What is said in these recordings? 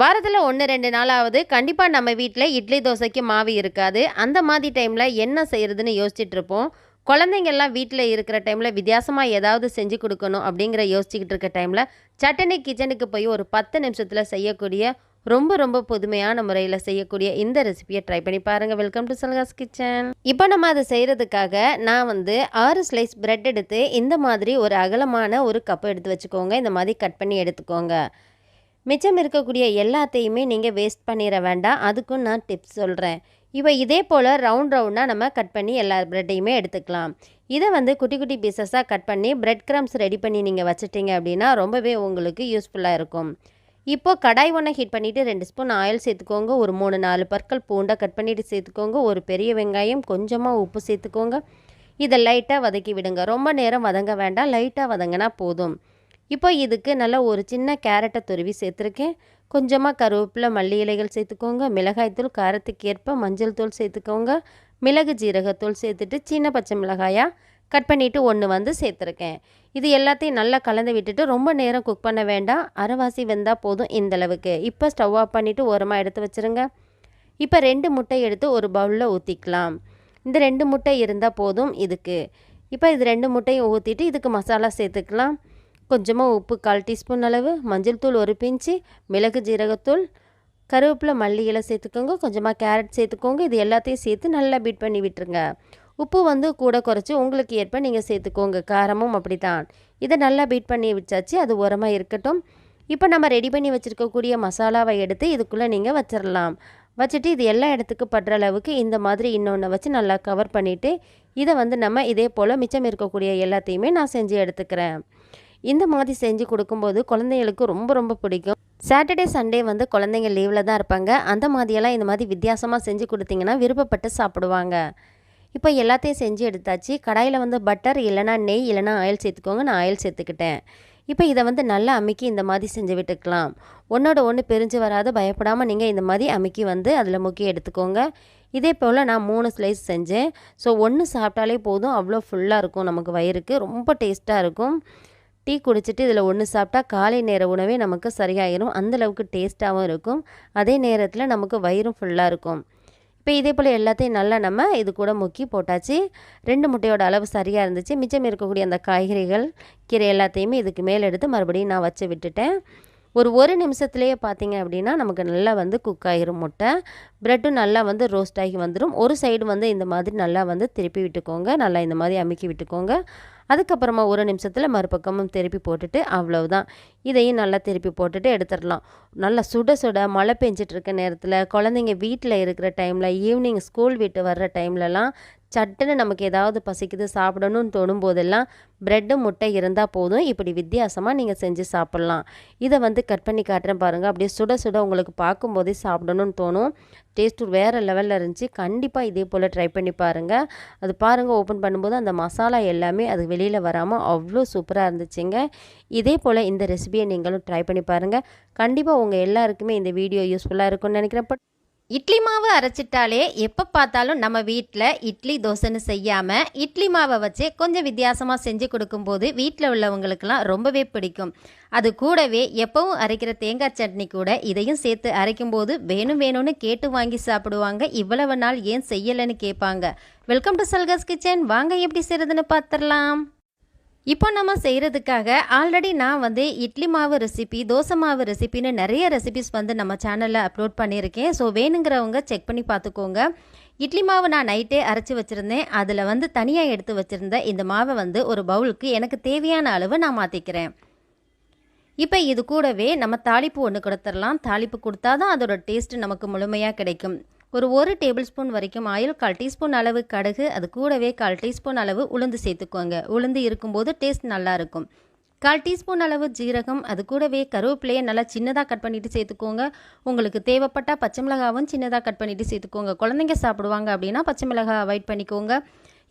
வாரத்தில் ஒன்று ரெண்டு நாளாவது கண்டிப்பாக நம்ம வீட்டில் இட்லி தோசைக்கு மாவு இருக்காது. அந்த மாதிரி டைமில் என்ன செய்கிறதுன்னு யோசிச்சுட்டு இருப்போம் குழந்தைங்கள்லாம் வீட்டில் இருக்கிற டைமில் வித்தியாசமாக ஏதாவது செஞ்சு கொடுக்கணும் அப்படிங்கிற யோசிச்சுக்கிட்டு இருக்க டைமில் சட்டனி கிச்சனுக்கு போய் ஒரு பத்து நிமிஷத்தில் செய்யக்கூடிய ரொம்ப ரொம்ப புதுமையான முறையில் செய்யக்கூடிய இந்த ரெசிபியை ட்ரை பண்ணி பாருங்கள் வெல்கம் டு சல்காஸ் கிச்சன் இப்போ நம்ம அதை செய்கிறதுக்காக நான் வந்து ஆறு ஸ்லைஸ் பிரெட் எடுத்து இந்த மாதிரி ஒரு அகலமான ஒரு கப்பு எடுத்து வச்சுக்கோங்க. இந்த மாதிரி கட் பண்ணி எடுத்துக்கோங்க. மிச்சம் இருக்கக்கூடிய எல்லாத்தையுமே நீங்கள் வேஸ்ட் பண்ணிட வேண்டாம். அதுக்கும் நான் டிப்ஸ் சொல்கிறேன் இப்போ இதே போல் ரவுண்ட் ரவுண்டாக நம்ம கட் பண்ணி எல்லா ப்ரெட்டையுமே எடுத்துக்கலாம். இதை வந்து குட்டி குட்டி பீசஸாக கட் பண்ணி ப்ரெட் க்ரம்ஸ் ரெடி பண்ணி நீங்கள் வச்சுட்டீங்க அப்படின்னா ரொம்பவே உங்களுக்கு யூஸ்ஃபுல்லாக இருக்கும். இப்போது கடாய் ஒன்றை ஹீட் பண்ணிவிட்டு ரெண்டு ஸ்பூன் ஆயில் சேர்த்துக்கோங்க. ஒரு மூணு நாலு பற்கள் பூண்டை கட் பண்ணிவிட்டு சேர்த்துக்கோங்க. ஒரு பெரிய வெங்காயம் கொஞ்சமாக உப்பு சேர்த்துக்கோங்க. இதை லைட்டாக வதக்கி விடுங்க. ரொம்ப நேரம் வதங்க வேண்டாம். லைட்டாக வதங்கினா போதும். இப்போ இதுக்கு நல்லா ஒரு சின்ன கேரட்டை துருவி சேர்த்துருக்கேன். கொஞ்சமாக கருவேப்பிலை மல்லி இலைகள் சேர்த்துக்கோங்க. மிளகாய்த்தூள் காரத்துக்கு ஏற்ப மஞ்சள் தூள் சேர்த்துக்கோங்க. மிளகு ஜீரகத்தூள் சேர்த்துட்டு சின்ன பச்சை மிளகாயாக கட் பண்ணிவிட்டு ஒன்று வந்து சேர்த்துருக்கேன். இது எல்லாத்தையும் நல்லா கலந்து விட்டுட்டு ரொம்ப நேரம் குக் பண்ண வேண்டாம். அரைவாசி வெந்தால் போதும் இந்தளவுக்கு இப்போ ஸ்டவ் ஆஃப் பண்ணிவிட்டு ஓரமாக எடுத்து வச்சுருங்க. இப்போ ரெண்டு முட்டை எடுத்து ஒரு பவுலில் ஊற்றிக்கலாம் இந்த ரெண்டு முட்டை இருந்தால் போதும் இதுக்கு. இப்போ இது ரெண்டு முட்டையும் ஊற்றிட்டு இதுக்கு மசாலா சேர்த்துக்கலாம். கொஞ்சமாக உப்பு கால் டீஸ்பூன் அளவு மஞ்சள் தூள் ஒரு பிஞ்சு மிளகு ஜீரகத்தூள் கருவேப்பிலை மல்லி இலை சேர்த்துக்கோங்க. கொஞ்சமாக கேரட் சேர்த்துக்கோங்க. இது எல்லாத்தையும் சேர்த்து நல்லா பீட் பண்ணி விட்டுருங்க. உப்பு வந்து கூட குறைச்சி உங்களுக்கு ஏற்ப நீங்கள் சேர்த்துக்கோங்க. காரமும் அப்படி தான் இதை நல்லா பீட் பண்ணி வச்சாச்சு அது உரமாக இருக்கட்டும். இப்போ நம்ம ரெடி பண்ணி வச்சுருக்கக்கூடிய மசாலாவை எடுத்து இதுக்குள்ளே நீங்கள் வச்சிடலாம் வச்சுட்டு இது எல்லா இடத்துக்கு படுற அளவுக்கு இந்த மாதிரி இன்னொன்று வச்சு நல்லா கவர் பண்ணிவிட்டு இதை வந்து நம்ம இதே போல் மிச்சம் இருக்கக்கூடிய எல்லாத்தையுமே நான் செஞ்சு எடுத்துக்கிறேன். இந்த மாதிரி செஞ்சு கொடுக்கும்போது குழந்தைங்களுக்கு ரொம்ப ரொம்ப பிடிக்கும். சாட்டர்டே சண்டே வந்து குழந்தைங்க லீவில் தான் இருப்பாங்க. அந்த மாதிரியெல்லாம் இந்த மாதிரி வித்தியாசமாக செஞ்சு கொடுத்தீங்கன்னா விருப்பப்பட்டு சாப்பிடுவாங்க. இப்போ எல்லாத்தையும் செஞ்சு எடுத்தாச்சு. கடாயில் வந்து பட்டர் இல்லைனா நெய் இல்லைனா ஆயில் சேர்த்துக்கோங்க. நான் ஆயில் சேர்த்துக்கிட்டேன். இப்போ இதை வந்து நல்லா அமுக்கி இந்த மாதிரி செஞ்சு விட்டுக்கலாம். ஒன்றோட ஒன்று பிரிஞ்சு வராது. பயப்படாமல் நீங்கள் இந்த மாதிரி அமுக்கி வந்து அதில் முக்கி எடுத்துக்கோங்க. இதே போல் நான் மூணு ஸ்லைஸ் செஞ்சேன். ஸோ ஒன்று சாப்பிட்டாலே போதும். அவ்வளோ ஃபுல்லாக இருக்கும் நமக்கு வயிறுக்கு. ரொம்ப டேஸ்ட்டாக இருக்கும். டீ குடிச்சிட்டு இதில் ஒன்று சாப்பிட்டா காலை நேர உணவே நமக்கு சரியாயிரும். அந்தளவுக்கு டேஸ்ட்டாகவும் இருக்கும். அதே நேரத்தில் நமக்கு வயிறும் ஃபுல்லாக இருக்கும். இப்போ இதே போல் எல்லாத்தையும் நல்லா நம்ம இது கூட முக்கி போட்டாச்சு. ரெண்டு முட்டையோட அளவு சரியாக இருந்துச்சு. மிச்சம் இருக்கக்கூடிய அந்த காய்கறிகள் கீரை எல்லாத்தையுமே இதுக்கு மேலே எடுத்து மறுபடியும் நான் வச்சு விட்டுட்டேன். ஒரு ஒரு நிமிஷத்துலேயே பார்த்தீங்க அப்படின்னா நமக்கு நல்லா வந்து குக் ஆகிரும் முட்டை ப்ரெட்டும் நல்லா வந்து ரோஸ்ட் ஆகி வந்துடும் ஒரு சைடு வந்து இந்த மாதிரி நல்லா வந்து திருப்பி விட்டுக்கோங்க. நல்லா இந்த மாதிரி அமுக்கி விட்டுக்கோங்க. அதுக்கப்புறமா ஒரு நிமிஷத்தில் மறுபக்கமும் திருப்பி போட்டுட்டு அவ்வளவுதான். இதையும் நல்லா திருப்பி போட்டுட்டு எடுத்துடலாம். நல்லா சுட சுட மழை பெஞ்சிட்ருக்க நேரத்தில் குழந்தைங்க வீட்டில் இருக்கிற டைமில் ஈவினிங் ஸ்கூல் விட்டு வர்ற டைம்லலாம் சட்டுன்னு நமக்கு ஏதாவது பசிக்குது சாப்பிடணும்னு தோணும் போதெல்லாம் ப்ரெட்டு முட்டை இருந்தால் போதும். இப்படி வித்தியாசமாக நீங்கள் செஞ்சு சாப்பிட்லாம். இதை வந்து கட் பண்ணி காட்டுறேன் பாருங்கள் அப்படியே சுட சுட உங்களுக்கு பார்க்கும்போதே சாப்பிடணும்னு தோணும். டேஸ்ட்டு வேறு லெவலில் இருந்துச்சு. கண்டிப்பாக இதே போல் ட்ரை பண்ணி பாருங்கள் அது பாருங்கள் ஓப்பன் பண்ணும்போது அந்த மசாலா எல்லாமே அது வெளியில் வராமல் அவ்வளோ சூப்பராக இருந்துச்சுங்க. இதே போல் இந்த ரெசிபியை நீங்களும் ட்ரை பண்ணி பாருங்கள் கண்டிப்பாக உங்கள் எல்லாருக்குமே இந்த வீடியோ யூஸ்ஃபுல்லாக இருக்கும்னு நினைக்கிறேன். பட் இட்லி மாவு அரைச்சிட்டாலே எப்போ பார்த்தாலும் நம்ம வீட்டில் இட்லி தோசைன்னு செய்யாமல் இட்லி மாவை வச்சு கொஞ்சம் வித்தியாசமாக செஞ்சு கொடுக்கும்போது வீட்டில் உள்ளவங்களுக்கெல்லாம் ரொம்பவே பிடிக்கும். அது கூடவே எப்பவும் அரைக்கிற தேங்காய் சட்னி கூட இதையும் சேர்த்து அரைக்கும்போது வேணும் வேணும்னு கேட்டு வாங்கி சாப்பிடுவாங்க. இவ்வளவு நாள் ஏன் செய்யலைன்னு கேட்பாங்க. வெல்கம் டு சல்கஸ் கிச்சன் வாங்க எப்படி செய்கிறதுன்னு பார்த்துடலாம் இப்போ நம்ம செய்கிறதுக்காக ஆல்ரெடி நான் வந்து இட்லி மாவு ரெசிபி தோசை மாவு ரெசிபின்னு நிறைய ரெசிபிஸ் வந்து நம்ம சேனலில் அப்லோட் பண்ணியிருக்கேன். ஸோ வேணுங்கிறவங்க செக் பண்ணி பார்த்துக்கோங்க. இட்லி மாவு நான் நைட்டே அரைச்சி வச்சுருந்தேன். அதில் வந்து தனியாக எடுத்து வச்சுருந்த இந்த மாவை வந்து ஒரு பவுலுக்கு எனக்கு தேவையான அளவு நான் மாற்றிக்கிறேன் இப்போ இது கூடவே நம்ம தாளிப்பு ஒன்று கொடுத்துடலாம். தாளிப்பு கொடுத்தா தான் அதோட டேஸ்ட்டு நமக்கு முழுமையாக கிடைக்கும். ஒரு ஒரு டேபிள் ஸ்பூன் வரைக்கும் ஆயில் கால் டீஸ்பூன் அளவு கடுகு அது கூடவே கால் டீஸ்பூன் அளவு உளுந்து சேர்த்துக்கோங்க. உளுந்து இருக்கும்போது டேஸ்ட் நல்லா இருக்கும். கால் டீஸ்பூன் அளவு ஜீரகம் அது கூடவே கருவேப்பிலையை நல்லா சின்னதாக கட் பண்ணிவிட்டு சேர்த்துக்கோங்க. உங்களுக்கு தேவைப்பட்டால் பச்சை மிளகாவும் சின்னதாக கட் பண்ணிவிட்டு சேர்த்துக்கோங்க. குழந்தைங்க சாப்பிடுவாங்க அப்படின்னா பச்சை மிளகாய் அவாய்ட் பண்ணிக்கோங்க.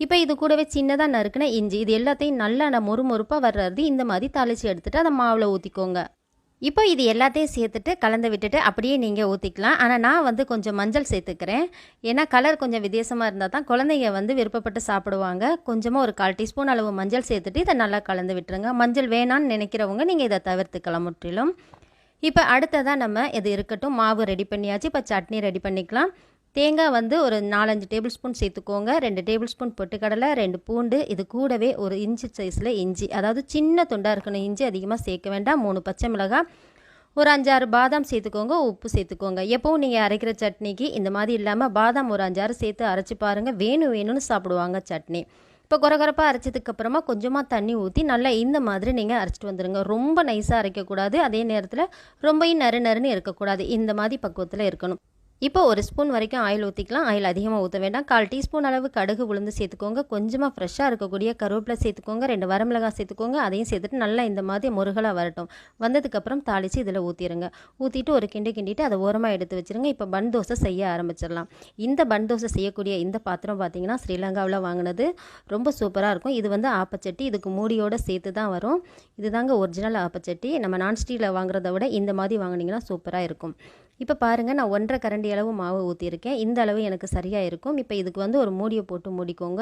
இப்போ இது கூடவே சின்னதாக நறுக்குன இஞ்சி இது எல்லாத்தையும் நல்லா நான் மொறு மொறுப்பாக வர்றது இந்த மாதிரி தாளித்து எடுத்துகிட்டு அதை மாவில் ஊற்றிக்கோங்க இப்போ இது எல்லாத்தையும் சேர்த்துட்டு கலந்து விட்டுட்டு அப்படியே நீங்கள் ஊற்றிக்கலாம் ஆனால் நான் வந்து கொஞ்சம் மஞ்சள் சேர்த்துக்கிறேன். ஏன்னா கலர் கொஞ்சம் வித்தியாசமாக இருந்தால் தான் குழந்தைங்க வந்து விருப்பப்பட்டு சாப்பிடுவாங்க. கொஞ்சமாக ஒரு கால் டீஸ்பூன் அளவு மஞ்சள் சேர்த்துட்டு இதை நல்லா கலந்து விட்டுருங்க. மஞ்சள் வேணான்னு நினைக்கிறவங்க நீங்கள் இதை தவிர்த்துக்கலாம் முற்றிலும். இப்போ அடுத்ததாக நம்ம இது இருக்கட்டும் மாவு ரெடி பண்ணியாச்சு. இப்போ சட்னி ரெடி பண்ணிக்கலாம். தேங்காய் வந்து ஒரு நாலஞ்சு டேபிள் ஸ்பூன் சேர்த்துக்கோங்க. ரெண்டு டேபிள் ஸ்பூன் பொட்டுக்கடலை ரெண்டு பூண்டு. இது கூடவே ஒரு இன்ச்சு சைஸில் இஞ்சி. அதாவது சின்ன துண்டாக இருக்கணும். இஞ்சி அதிகமாக சேர்க்க வேண்டாம். மூணு பச்சை மிளகாய் ஒரு அஞ்சாறு பாதாம் சேர்த்துக்கோங்க. உப்பு சேர்த்துக்கோங்க. எப்போவும் நீங்கள் அரைக்கிற சட்னிக்கு இந்த மாதிரி இல்லாமல் பாதாம் ஒரு அஞ்சாறு சேர்த்து அரைச்சி பாருங்கள் வேணும் வேணும்னு சாப்பிடுவாங்க சட்னி. இப்போ குறகுறப்பாக அரைச்சதுக்கப்புறமா கொஞ்சமாக தண்ணி ஊற்றி நல்லா இந்த மாதிரி நீங்கள் அரைச்சிட்டு வந்துடுங்க ரொம்ப நைஸாக அரைக்கக்கூடாது. அதே நேரத்தில் ரொம்பையும் நறு நறுன்னு இருக்கக்கூடாது. இந்த மாதிரி பக்குவத்தில் இருக்கணும். இப்போ ஒரு ஸ்பூன் வரைக்கும் ஆயில் ஊற்றிக்கலாம் ஆயில் அதிகமாக ஊற்ற வேண்டாம். கால் டீஸ்பூன் அளவு கடுகு உளுந்து சேர்த்துக்கோங்க. கொஞ்சமாக ஃப்ரெஷ்ஷாக இருக்கக்கூடிய கருவேப்பிலை சேர்த்துக்கோங்க. ரெண்டு வரமிளகாய் சேர்த்துக்கோங்க. அதையும் சேர்த்துட்டு நல்லா இந்த மாதிரி முருகலாக வரட்டும். வந்ததுக்கப்புறம் தாளித்து இதில் ஊற்றிடுங்க ஊற்றிட்டு ஒரு கிண்டி கிண்டிட்டு அதை ஓரமாக எடுத்து வச்சுருங்க. இப்போ பன் தோசை செய்ய ஆரம்பிச்சிடலாம். இந்த பன் தோசை செய்யக்கூடிய இந்த பாத்திரம் பார்த்தீங்கன்னா ஸ்ரீலங்காவில் வாங்கினது. ரொம்ப சூப்பராக இருக்கும். இது வந்து ஆப்பச்சட்டி. இதுக்கு மூடியோடு சேர்த்து தான் வரும் இதுதாங்க ஒரிஜினல் ஆப்பச்சட்டி. நம்ம நான்ஸ்டிக்கில் வாங்குறத விட இந்த மாதிரி வாங்கினீங்கன்னா சூப்பராக இருக்கும். இப்போ பாருங்கள் நான் ஒன்றரை கரண்டி அளவு மாவு ஊற்றிருக்கேன் இந்த அளவு எனக்கு சரியாக இருக்கும். இப்போ இதுக்கு வந்து ஒரு மூடியை போட்டு மூடிக்கோங்க.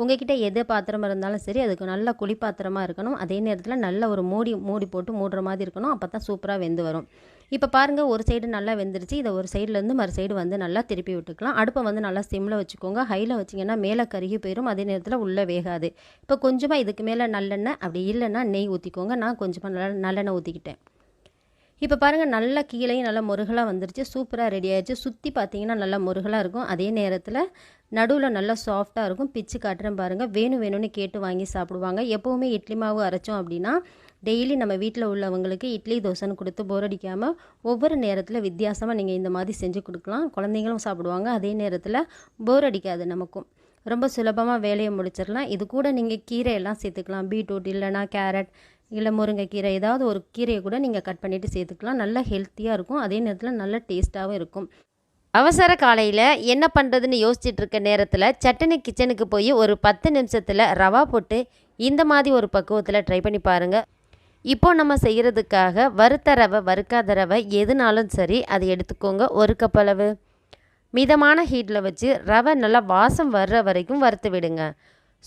உங்ககிட்ட எது பாத்திரமாக இருந்தாலும் சரி அதுக்கு நல்ல குளிப்பாத்திரமாக பாத்திரமாக இருக்கணும். அதே நேரத்தில் நல்ல ஒரு மூடி மூடி போட்டு மூடுற மாதிரி இருக்கணும். அப்போ தான் சூப்பராக வெந்து வரும். இப்போ பாருங்கள் ஒரு சைடு நல்லா வெந்துருச்சு. இதை ஒரு சைட்லேருந்து மறு சைடு வந்து நல்லா திருப்பி விட்டுக்கலாம். அடுப்பை வந்து நல்லா சிம்மில் வச்சுக்கோங்க. ஹையில் வச்சிங்கன்னா மேலே கருகி போயிடும் அதே நேரத்தில் உள்ளே வேகாது. இப்போ கொஞ்சமாக இதுக்கு மேலே நல்லெண்ணெய் அப்படி இல்லைன்னா நெய் ஊற்றிக்கோங்க நான் கொஞ்சமாக நல்ல நல்லெண்ணெய் ஊற்றிக்கிட்டேன் இப்போ பாருங்கள் நல்லா கீழேயும் நல்லா முருகலாக வந்துருச்சு. சூப்பராக ரெடி ஆயிடுச்சு. சுற்றி பார்த்தீங்கன்னா நல்லா முருகலாக இருக்கும். அதே நேரத்தில் நடுவில் நல்லா சாஃப்டாக இருக்கும். பிச்சு காட்டுறேன் பாருங்கள் வேணும் வேணும்னு கேட்டு வாங்கி சாப்பிடுவாங்க. எப்போவுமே இட்லி மாவு அரைச்சோம் அப்படின்னா டெய்லி நம்ம வீட்டில் உள்ளவங்களுக்கு இட்லி தோசைன்னு கொடுத்து போர் அடிக்காமல் ஒவ்வொரு நேரத்தில் வித்தியாசமாக நீங்கள் இந்த மாதிரி செஞ்சு கொடுக்கலாம். குழந்தைங்களும் சாப்பிடுவாங்க. அதே நேரத்தில் போர் அடிக்காது நமக்கும். ரொம்ப சுலபமாக வேலையை முடிச்சிடலாம். இது கூட நீங்கள் கீரையெல்லாம் சேர்த்துக்கலாம். பீட்ரூட் இல்லைனா கேரட் இல்லை முருங்கைக்கீரை ஏதாவது ஒரு கீரையை கூட நீங்கள் கட் பண்ணிவிட்டு சேர்த்துக்கலாம். நல்லா ஹெல்த்தியாக இருக்கும். அதே நேரத்தில் நல்ல டேஸ்ட்டாகவும் இருக்கும். அவசர காலையில் என்ன பண்ணுறதுன்னு யோசிச்சுட்டு இருக்க நேரத்தில் சட்டுனு கிச்சனுக்கு போய் ஒரு பத்து நிமிஷத்தில் ரவா போட்டு இந்த மாதிரி ஒரு பக்குவத்தில் ட்ரை பண்ணி பாருங்கள் இப்போது நம்ம செய்கிறதுக்காக வறுத்த ரவை வறுக்காத ரவை எதுனாலும் சரி அதை எடுத்துக்கோங்க. ஒரு கப் அளவு. மிதமான ஹீட்டில் வச்சு ரவை நல்லா வாசம் வர்ற வரைக்கும் வறுத்து விடுங்க.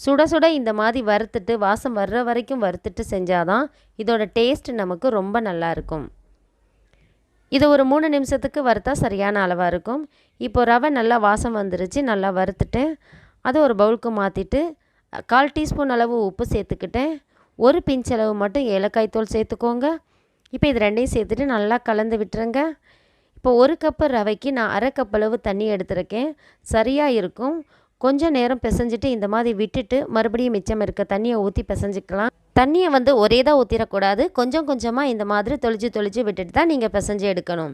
சுட சுட இந்த மாதிரி வறுத்துட்டு வாசம் வர்ற வரைக்கும் வறுத்துட்டு செஞ்சாதான் இதோட டேஸ்ட் நமக்கு ரொம்ப நல்லா இருக்கும். இது ஒரு மூணு நிமிஷத்துக்கு வறுத்தா சரியான அளவாக இருக்கும். இப்போ ரவை நல்லா வாசம் வந்துருச்சு நல்லா வறுத்துட்டு அதை ஒரு பவுலுக்கு மாற்றிட்டு கால் டீஸ்பூன் அளவு உப்பு சேர்த்துக்கிட்டேன் ஒரு பிஞ்ச் அளவு மட்டும் ஏலக்காய் தூள் சேர்த்துக்கோங்க. இப்போ இது ரெண்டையும் சேர்த்துட்டு நல்லா கலந்து விட்டுருங்க. இப்போ ஒரு கப்பு ரவைக்கு நான் அரை கப் அளவு தண்ணி எடுத்திருக்கேன். சரியாக இருக்கும். கொஞ்சம் நேரம் பிசைஞ்சிட்டு இந்த மாதிரி விட்டுட்டு மறுபடியும் மிச்சம் இருக்க தண்ணியை ஊற்றி பிசைஞ்சிக்கலாம். தண்ணியை வந்து ஒரே தான் ஊற்றிடக்கூடாது கொஞ்சம் கொஞ்சமாக இந்த மாதிரி தொளிச்சு தொளிச்சு விட்டுட்டு தான் நீங்கள் பிசைஞ்சு எடுக்கணும்.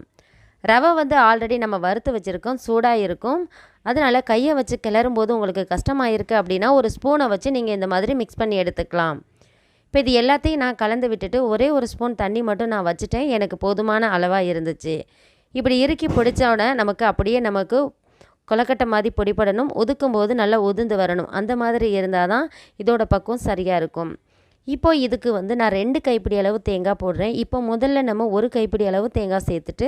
ரவை வந்து ஆல்ரெடி நம்ம வறுத்து வச்சுருக்கோம். சூடாக இருக்கும் அதனால் கையை வச்சு கிளறும் போது உங்களுக்கு கஷ்டமாக இருக்குது அப்படின்னா ஒரு ஸ்பூனை வச்சு நீங்கள் இந்த மாதிரி மிக்ஸ் பண்ணி எடுத்துக்கலாம். இப்போ இது எல்லாத்தையும் நான் கலந்து விட்டுட்டு ஒரே ஒரு ஸ்பூன் தண்ணி மட்டும் நான் வச்சுட்டேன். எனக்கு போதுமான அளவாக இருந்துச்சு. இப்படி இறுக்கி பிடிச்சோடனே நமக்கு அப்படியே நமக்கு கொலக்கட்டை மாதிரி பொடிப்படணும் ஒதுக்கும் போது நல்லா உதிர்ந்து வரணும். அந்த மாதிரி இருந்தால் தான் இதோட பக்குவம் சரியாக இருக்கும். இப்போ இதுக்கு வந்து நான் ரெண்டு கைப்பிடி அளவு தேங்காய் போடுறேன். இப்போ முதல்ல நம்ம ஒரு கைப்பிடி அளவு தேங்காய் சேர்த்துட்டு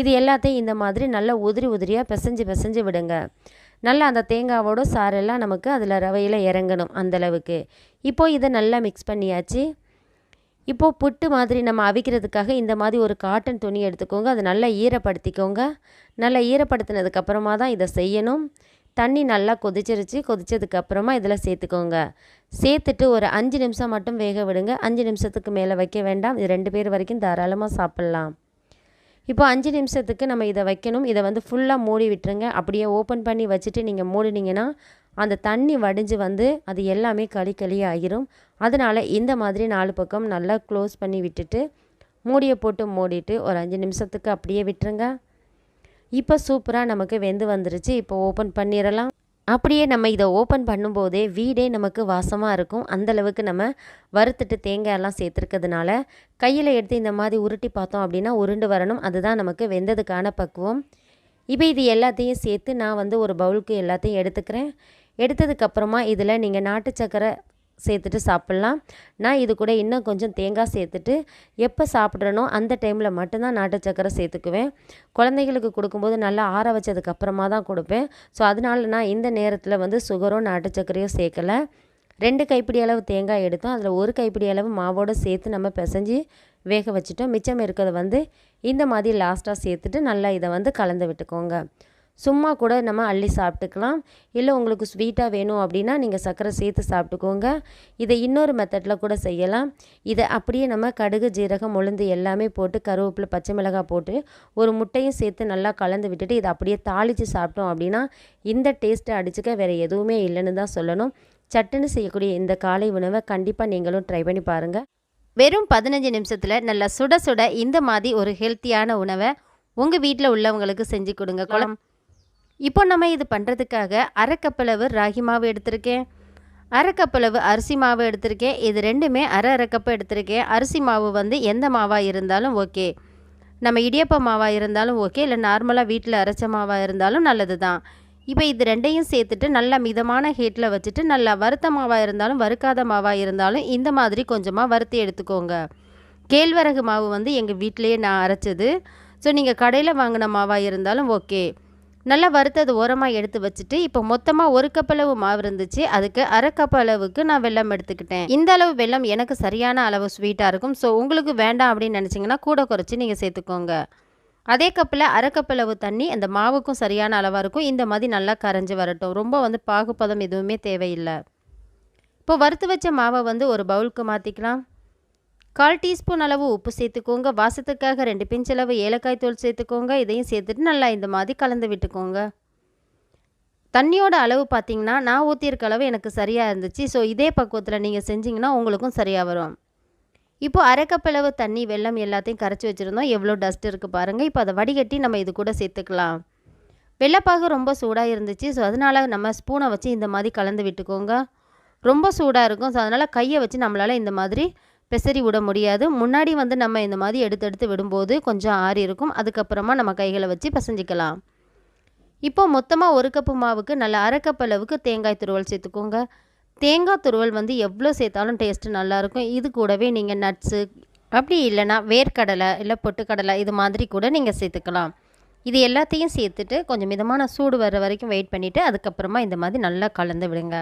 இது எல்லாத்தையும் இந்த மாதிரி நல்லா உதிரி உதிரியாக பிசைஞ்சு பிசைஞ்சு விடுங்க. நல்லா அந்த தேங்காவோட சாரெல்லாம் நமக்கு அதில் ரவையில் இறங்கணும் அந்தளவுக்கு இப்போது இதை நல்லா மிக்ஸ் பண்ணியாச்சு. இப்போது புட்டு மாதிரி நம்ம அவிக்கிறதுக்காக இந்த மாதிரி ஒரு காட்டன் துணி எடுத்துக்கோங்க. அதை நல்லா ஈரப்படுத்திக்கோங்க. நல்லா ஈரப்படுத்தினதுக்கப்புறமா தான் இதை செய்யணும். தண்ணி நல்லா கொதிச்சிருச்சு. கொதிச்சதுக்கப்புறமா இதில் சேர்த்துக்கோங்க. சேர்த்துட்டு ஒரு அஞ்சு நிமிஷம் மட்டும் வேக விடுங்க. அஞ்சு நிமிஷத்துக்கு மேலே வைக்க வேண்டாம். இது ரெண்டு பேர் வரைக்கும் தாராளமாக சாப்பிட்லாம். இப்போ அஞ்சு நிமிஷத்துக்கு நம்ம இதை வைக்கணும். இதை வந்து ஃபுல்லாக மூடி விட்டுருங்க. அப்படியே ஓப்பன் பண்ணி வச்சுட்டு நீங்கள் மூடினீங்கன்னா அந்த தண்ணி வடிஞ்சு வந்து அது எல்லாமே களி களி ஆகிரும் அதனால் இந்த மாதிரி நாலு பக்கம் நல்லா க்ளோஸ் பண்ணி விட்டுட்டு மூடியை போட்டு மூடிட்டு ஒரு அஞ்சு நிமிஷத்துக்கு அப்படியே விட்டுருங்க. இப்போ சூப்பராக நமக்கு வெந்து வந்துருச்சு. இப்போ ஓப்பன் பண்ணிடலாம் அப்படியே நம்ம இதை ஓப்பன் பண்ணும்போதே வீடே நமக்கு வாசமாக இருக்கும். அந்தளவுக்கு நம்ம வறுத்துட்டு தேங்காயெல்லாம் சேர்த்துருக்கிறதுனால கையில் எடுத்து இந்த மாதிரி உருட்டி பார்த்தோம் அப்படின்னா உருண்டு வரணும். அதுதான் நமக்கு வெந்ததுக்கான பக்குவம். இப்போ இது எல்லாத்தையும் சேர்த்து நான் வந்து ஒரு பவுலுக்கு எல்லாத்தையும் எடுத்துக்கிறேன். எடுத்ததுக்கப்புறமா இதில் நீங்கள் நாட்டு சக்கரை சேர்த்துட்டு சாப்பிட்லாம். நான் இது கூட இன்னும் கொஞ்சம் தேங்காய் சேர்த்துட்டு எப்போ சாப்பிட்றனோ அந்த டைமில் மட்டும்தான் நாட்டு சக்கரை சேர்த்துக்குவேன். குழந்தைகளுக்கு கொடுக்கும்போது நல்லா ஆற வச்சதுக்கப்புறமா தான் கொடுப்பேன். ஸோ அதனால நான் இந்த நேரத்தில் வந்து சுகரோ நாட்டு சக்கரையும் சேர்க்கலை. ரெண்டு கைப்பிடி அளவு தேங்காய் எடுத்தோம். அதில் ஒரு கைப்பிடி அளவு மாவோடு சேர்த்து நம்ம பிசைஞ்சு வேக வச்சுட்டோம். மிச்சம் இருக்கிறத வந்து இந்த மாதிரி லாஸ்ட்டாக சேர்த்துட்டு நல்லா இதை வந்து கலந்து விட்டுக்கோங்க. சும்மா கூட நம்ம அள்ளி சாப்பிட்டுக்கலாம். இல்லை உங்களுக்கு ஸ்வீட்டாக வேணும் அப்படின்னா நீங்கள் சர்க்கரை சேர்த்து சாப்பிட்டுக்கோங்க. இதை இன்னொரு மெத்தடில் கூட செய்யலாம். இதை அப்படியே நம்ம கடுகு ஜீரகம் உளுந்து எல்லாமே போட்டு கருவேப்பிலை பச்சை மிளகாய் போட்டு ஒரு முட்டையும் சேர்த்து நல்லா கலந்து விட்டுட்டு இதை அப்படியே தாளித்து சாப்பிட்டோம் அப்படின்னா இந்த டேஸ்ட்டை அடிச்சுக்க வேறு எதுவுமே இல்லைன்னு தான் சொல்லணும். சட்டுன்னு செய்யக்கூடிய இந்த காலை உணவை கண்டிப்பாக நீங்களும் ட்ரை பண்ணி பாருங்கள் வெறும் பதினஞ்சு நிமிஷத்தில் நல்லா சுட சுட இந்த மாதிரி ஒரு ஹெல்த்தியான உணவை உங்கள் வீட்டில் உள்ளவங்களுக்கு செஞ்சு கொடுங்க. குழம்பு இப்போ நம்ம இது பண்ணுறதுக்காக அரைக்கப்பளவு ராகி மாவு எடுத்திருக்கேன். அரைக்கப்பளவு அரிசி மாவு எடுத்திருக்கேன். இது ரெண்டுமே அரை அரை கப்பு எடுத்திருக்கேன். அரிசி மாவு வந்து எந்த மாவாக இருந்தாலும் ஓகே. நம்ம இடியப்ப மாவாக இருந்தாலும் ஓகே. இல்லை நார்மலாக வீட்டில் அரைச்ச மாவாக இருந்தாலும் நல்லது தான் இப்போ இது ரெண்டையும் சேர்த்துட்டு நல்லா மிதமான ஹீட்டில் வச்சுட்டு நல்லா வறுத்த மாவாக இருந்தாலும் வறுக்காத மாவாக இருந்தாலும் இந்த மாதிரி கொஞ்சமாக வறுத்து எடுத்துக்கோங்க. கேழ்வரகு மாவு வந்து எங்கள் வீட்டிலேயே நான் அரைச்சது. ஸோ நீங்கள் கடையில் வாங்கின மாவாக இருந்தாலும் ஓகே. நல்லா வறுத்தது ஓரமாக எடுத்து வச்சுட்டு இப்போ மொத்தமாக ஒரு கப் அளவு மாவு இருந்துச்சு. அதுக்கு அரை கப் அளவுக்கு நான் வெள்ளம் எடுத்துக்கிட்டேன். இந்த அளவு வெள்ளம் எனக்கு சரியான அளவு ஸ்வீட்டாக இருக்கும். ஸோ உங்களுக்கு வேண்டாம் அப்படின்னு நினச்சிங்கன்னா கூட குறைச்சி நீங்கள் சேர்த்துக்கோங்க. அதே கப்பில் அரை கப் அளவு தண்ணி அந்த மாவுக்கும் சரியான அளவாக இருக்கும். இந்த மாதிரி நல்லா கரைஞ்சி வரட்டும். ரொம்ப வந்து பாகுப்பதம் எதுவுமே தேவையில்லை. இப்போ வறுத்து வச்ச மாவை வந்து ஒரு பவுலுக்கு மாற்றிக்கலாம் கால் டீஸ்பூன் அளவு உப்பு சேர்த்துக்கோங்க. வாசத்துக்காக ரெண்டு பிஞ்ச் அளவு ஏலக்காய் தூள் சேர்த்துக்கோங்க. இதையும் சேர்த்துட்டு நல்லா இந்த மாதிரி கலந்து விட்டுக்கோங்க. தண்ணியோட அளவு பார்த்தீங்கன்னா நான் ஊற்றியிருக்க அளவு எனக்கு சரியாக இருந்துச்சு. ஸோ இதே பக்குவத்தில் நீங்கள் செஞ்சிங்கன்னா உங்களுக்கும் சரியாக வரும். இப்போது அரைக்கப்பளவு தண்ணி வெல்லம் எல்லாத்தையும் கரைச்சி வச்சுருந்தோம். எவ்வளோ டஸ்ட் இருக்குது பாருங்கள் இப்போ அதை வடிகட்டி நம்ம இது கூட சேர்த்துக்கலாம். வெள்ளைப்பாகு ரொம்ப சூடாக இருந்துச்சு. ஸோ அதனால் நம்ம ஸ்பூனை வச்சு இந்த மாதிரி கலந்து விட்டுக்கோங்க. ரொம்ப சூடாக இருக்கும். ஸோ அதனால் கையை வச்சு நம்மளால் இந்த மாதிரி பெசரி விட முடியாது. முன்னாடி வந்து நம்ம இந்த மாதிரி எடுத்து எடுத்து விடும்போது கொஞ்சம் ஆறி இருக்கும். அதுக்கப்புறமா நம்ம கைகளை வச்சு பிசைஞ்சிக்கலாம். இப்போ மொத்தமாக ஒரு கப்பு மாவுக்கு நல்ல அரை கப் அளவுக்கு தேங்காய் துருவல் சேர்த்துக்கோங்க. தேங்காய் துருவல் வந்து எவ்வளோ சேர்த்தாலும் டேஸ்ட்டு நல்லாயிருக்கும் இது கூடவே நீங்கள் நட்ஸு அப்படி இல்லைன்னா வேர்க்கடலை இல்லை பொட்டுக்கடலை இது மாதிரி கூட நீங்கள் சேர்த்துக்கலாம். இது எல்லாத்தையும் சேர்த்துட்டு கொஞ்சம் மிதமான சூடு வர்ற வரைக்கும் வெயிட் பண்ணிவிட்டு அதுக்கப்புறமா இந்த மாதிரி நல்லா கலந்து விடுங்க.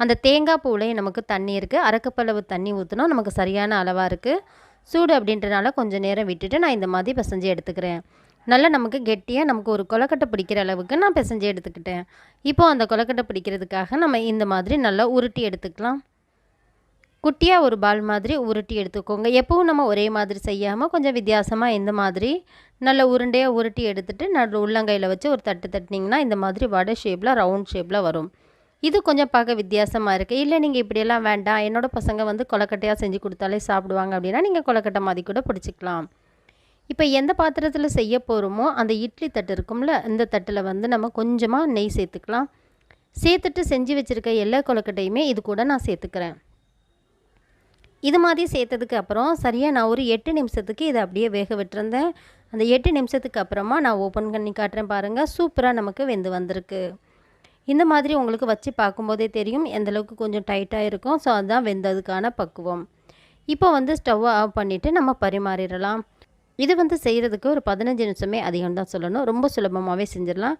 அந்த தேங்காய் பூலையும் நமக்கு தண்ணி இருக்குது அரைக்கப்பளவு தண்ணி ஊற்றினா நமக்கு சரியான அளவாக இருக்குது சூடு அப்படின்றனால கொஞ்சம் நேரம் விட்டுட்டு நான் இந்த மாதிரி பிசைஞ்சு எடுத்துக்கிறேன். நல்லா நமக்கு கெட்டியாக நமக்கு ஒரு கொலக்கட்டை பிடிக்கிற அளவுக்கு நான் பிசைஞ்சு எடுத்துக்கிட்டேன். இப்போ அந்த கொலக்கட்டை பிடிக்கிறதுக்காக நம்ம இந்த மாதிரி நல்லா உருட்டி எடுத்துக்கலாம். குட்டியாக ஒரு பால் மாதிரி உருட்டி எடுத்துக்கோங்க. எப்பவும் நம்ம ஒரே மாதிரி செய்யாமல் கொஞ்சம் வித்தியாசமாக இந்த மாதிரி நல்ல உருண்டையாக உருட்டி எடுத்துகிட்டு நல்ல உள்ளங்கையில் வச்சு ஒரு தட்டு தட்டினீங்கன்னா இந்த மாதிரி வடை ஷேப்பில் ரவுண்ட் ஷேப்பில் வரும். இது கொஞ்சம் பார்க்க வித்தியாசமாக இருக்குது இல்லை நீங்கள் இப்படியெல்லாம் வேண்டாம். என்னோடய பசங்க வந்து கொலக்கட்டையாக செஞ்சு கொடுத்தாலே சாப்பிடுவாங்க அப்படின்னா நீங்கள் கொலக்கட்டை மாதிரி கூட பிடிச்சிக்கலாம். இப்போ எந்த பாத்திரத்தில் செய்ய போகிறோமோ அந்த இட்லி தட்டு இருக்கும்ல இந்த தட்டில் வந்து நம்ம கொஞ்சமாக நெய் சேர்த்துக்கலாம். சேர்த்துட்டு செஞ்சு வச்சுருக்க எல்லா கொலக்கட்டையுமே இது கூட நான் சேர்த்துக்கிறேன். இது மாதிரி சேர்த்ததுக்கு அப்புறம் சரியாக நான் ஒரு எட்டு நிமிஷத்துக்கு இதை அப்படியே வேக விட்டுருந்தேன். அந்த எட்டு நிமிஷத்துக்கு அப்புறமா நான் ஓப்பன் பண்ணி காட்டுறேன் பாருங்கள் சூப்பராக நமக்கு வெந்து வந்திருக்கு. இந்த மாதிரி உங்களுக்கு வச்சு பார்க்கும்போதே தெரியும் எந்தளவுக்கு கொஞ்சம் டைட்டாக இருக்கும். ஸோ அதுதான் வெந்ததுக்கான பக்குவம். இப்போ வந்து ஸ்டவ்வை ஆஃப் பண்ணிவிட்டு நம்ம பரிமாறிடலாம். இது வந்து செய்கிறதுக்கு ஒரு பதினஞ்சு நிமிஷமே அதிகம் தான் சொல்லணும். ரொம்ப சுலபமாகவே செஞ்சிடலாம்.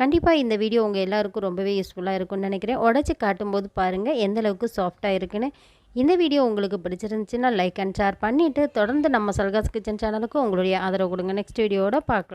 கண்டிப்பாக இந்த வீடியோ உங்கள் எல்லாருக்கும் ரொம்பவே யூஸ்ஃபுல்லாக இருக்கும்னு நினைக்கிறேன். உடச்சி காட்டும்போது பாருங்கள் எந்த அளவுக்கு சாஃப்டாக இருக்குன்னு. இந்த வீடியோ உங்களுக்கு பிடிச்சிருந்துச்சுன்னா லைக் அண்ட் ஷேர் பண்ணிவிட்டு தொடர்ந்து நம்ம சல்காஸ் கிச்சன் சேனலுக்கு உங்களுடைய ஆதரவு கொடுங்க. நெக்ஸ்ட் வீடியோட பார்க்கலாம்.